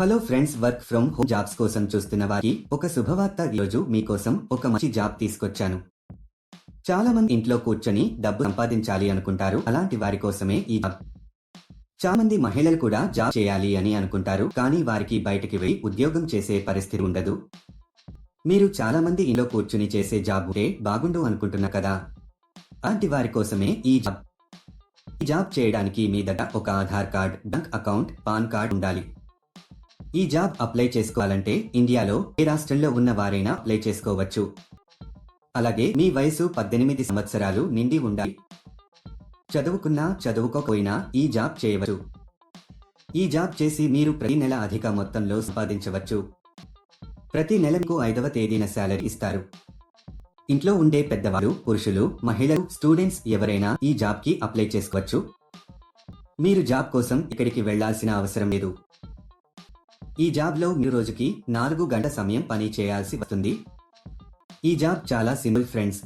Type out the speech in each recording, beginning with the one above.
Hello friends work from home jobs కోసం చూస్తున్న వారికి ఒక శుభవార్త ఈరోజు మీకోసం ఒక మంచి జాబ్ తీసుకొచ్చాను. చాలా మంది ఇంట్లో కూర్చొని డబ్బు సంపాదించాలి అనుకుంటారు. అలాంటి వారి కోసమే ఈ జాబ్. చాలా మంది మహిళలు కూడా జాబ్ చేయాలి అని అనుకుంటారు. కానీ వారికి బయటికి వెళ్ళి ఉద్యోగం చేసే పరిస్థితి ఉండదు. మీరు చాలా మంది ఇంట్లో కూర్చుని చేసే జాబ్ ఉంటే బాగుండు అనుకుంటున్నా కదా? అలాంటి వారి కోసమే ఈ జాబ్. ఈ జాబ్ చేయడానికి మీ దగ్గర ఒక Aadhaar card bank account PAN card ఉండాలి. ఈ జాబ్ అప్లై చేసుకోవాలంటే ఇండియాలో ఏ రాష్ట్రంలో ఉన్న వారైనా అప్లై చేసుకోవచ్చు. అలాగే మీ వయసు పద్దెనిమిది సంవత్సరాలు నిండి ఉండాలి. చదువుకున్నా చదువుకోకపోయినా ఈ జాబ్ చేయవచ్చు. ఈ జాబ్ చేసి మీరు ప్రతి నెల అధిక మొత్తంలో సంపాదించవచ్చు. ప్రతి నెలకు ఐదవ తేదీన శాలరీ ఇస్తారు. ఇంట్లో ఉండే పెద్దవారు పురుషులు మహిళలు స్టూడెంట్స్ ఎవరైనా ఈ జాబ్కి అప్లై చేసుకోవచ్చు. మీరు జాబ్ కోసం ఇక్కడికి వెళ్ళాల్సిన అవసరం లేదు. ఈ జాబ్లో మీరు రోజుకి నాలుగు గంట సమయం పని చేయాల్సి వస్తుంది. ఈ జాబ్ చాలా సింపుల్ ఫ్రెండ్స్.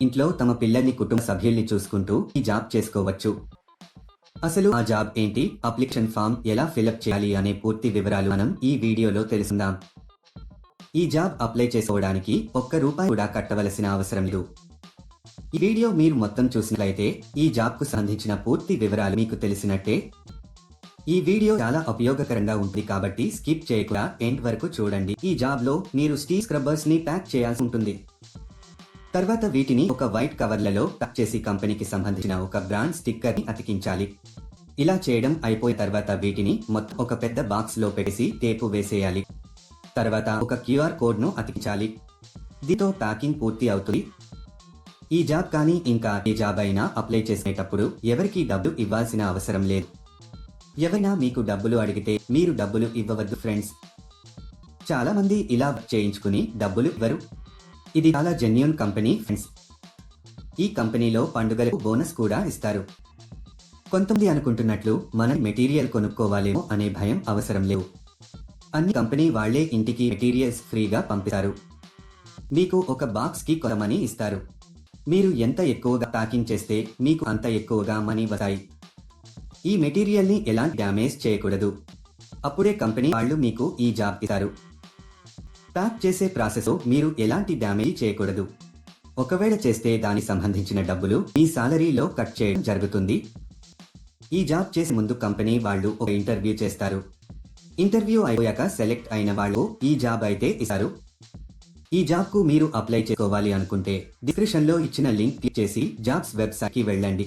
ఇంట్లో తమ పిల్లల్ని కుటుంబ సభ్యుల్ని చూసుకుంటూ ఈ జాబ్ చేసుకోవచ్చు. అసలు ఆ జాబ్ ఏంటి? అప్లికేషన్ ఫామ్ ఎలా ఫిలప్ చేయాలి అనే పూర్తి వివరాలు మనం ఈ వీడియోలో తెలుసుకుందాం. ఈ జాబ్ అప్లై చేసుకోవడానికి ఒక్క రూపాయి కూడా కట్టవలసిన అవసరం లేదు. ఈ వీడియో మీరు మొత్తం చూసినట్లయితే ఈ జాబ్కు సంబంధించిన పూర్తి వివరాలు మీకు తెలిసినట్టే. ఈ వీడియో చాలా ఉపయోగకరంగా ఉంటుంది కాబట్టి స్కిప్ చేయకుండా ఎండ్ వరకు చూడండి. ఈ జాబ్లో మీరు స్టీల్ స్క్రబ్బర్స్ని ప్యాక్ చేయాల్సి ఉంటుంది. తర్వాత వీటిని ఒక వైట్ కవర్లలో ప్యాక్ చేసి కంపెనీకి సంబంధించిన ఒక బ్రాండ్ స్టిక్కర్ని అతికించాలి. ఇలా చేయడం అయిపోయిన తర్వాత వీటిని మొత్తం ఒక పెద్ద బాక్స్లో పెట్టేసి టేపు వేసేయాలి. తర్వాత ఒక క్యూఆర్ కోడ్ను అతికించాలి. దీంతో ప్యాకింగ్ పూర్తి అవుతుంది. ఈ జాబ్ కానీ ఇంకా ఏ జాబ్ అయినా అప్లై చేసేటప్పుడు ఎవరికి డబ్బు ఇవ్వాల్సిన అవసరం లేదు. ఎవరైనా మీకు డబ్బులు అడిగితే మీరు డబ్బులు ఇవ్వవద్దు ఫ్రెండ్స్. చాలా మంది ఇలా చేయించుకుని డబ్బులు ఇవ్వరు. ఇది చాలా జెన్యున్ కంపెనీ ఫ్రెండ్స్ ఈ కంపెనీలో పండుగలకు బోనస్ కూడా ఇస్తారు. కొంతమంది అనుకుంటున్నట్లు మనం మెటీరియల్ కొనుక్కోవాలేమో అనే భయం అవసరం లేవు. అన్ని కంపెనీ వాళ్ళే ఇంటికి మెటీరియల్స్ ఫ్రీగా పంపిస్తారు. మీకు ఒక బాక్స్కి కొంత మనీ ఇస్తారు. మీరు ఎంత ఎక్కువగా ప్యాకింగ్ చేస్తే మీకు అంత ఎక్కువగా మనీ వస్తాయి. ఈ మెటీరియల్ని ఎలాంటి డ్యామేజ్ చేయకూడదు. అప్పుడే కంపెనీ వాళ్ళు మీకు ఈ జాబ్ ఇస్తారు. ప్యాక్ చేసే ప్రాసెస్ మీరు ఎలాంటి డ్యామేజ్ చేయకూడదు. ఒకవేళ చేస్తే దానికి సంబంధించిన డబ్బులు మీ సాలరీలో కట్ చేయడం జరుగుతుంది. ఈ జాబ్ చేసే ముందు కంపెనీ వాళ్ళు ఒక ఇంటర్వ్యూ చేస్తారు. ఇంటర్వ్యూ అయిపోయాక సెలెక్ట్ అయిన వాళ్ళు ఈ జాబ్ అయితే ఇస్తారు. ఈ జాబ్కు మీరు అప్లై చేసుకోవాలి అనుకుంటే డిస్క్రిప్షన్లో ఇచ్చిన లింక్ క్లిక్ చేసి జాబ్స్ వెబ్సైట్కి వెళ్ళండి.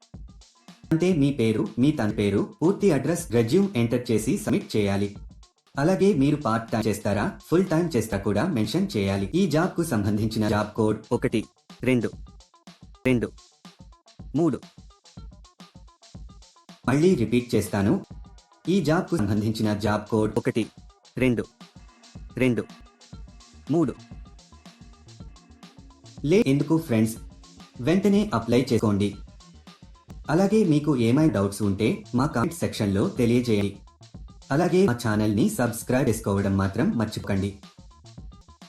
అంటే మీ పేరు మీ తన పేరు పూర్తి అడ్రస్ రెజ్యూమ్ ఎంటర్ చేసి సబ్మిట్ చేయాలి. అలాగే మీరు పార్ట్ టైం చేస్తారా ఫుల్ టైం చేస్తా కూడా మెన్షన్ చేయాలి. ఈ జాబ్కు సంబంధించిన జాబ్ కోడ్ ఒకటి రెండు రెండు మూడు. మళ్ళీ రిపీట్ చేస్తాను. ఈ జాబ్కు సంబంధించిన జాబ్ కోడ్ ఒకటి రెండు రెండు మూడు. లే ఎందుకు ఫ్రెండ్స్ వెంటనే అప్లై చేసుకోండి. అలాగే మీకు ఏమైనా డౌట్స్ ఉంటే మా కామెంట్ సెక్షన్లో తెలియజేయండి. అలాగే మా ఛానల్ని సబ్స్క్రైబ్ చేసుకోవడం మాత్రం మర్చిపోకండి.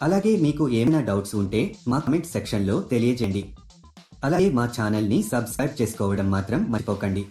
అలాగే మీకు ఏమైనా డౌట్స్ ఉంటే మా కామెంట్ సెక్షన్లో తెలియజేయండి. అలాగే మా ఛానల్ని సబ్స్క్రైబ్ చేసుకోవడం మాత్రం మర్చిపోకండి.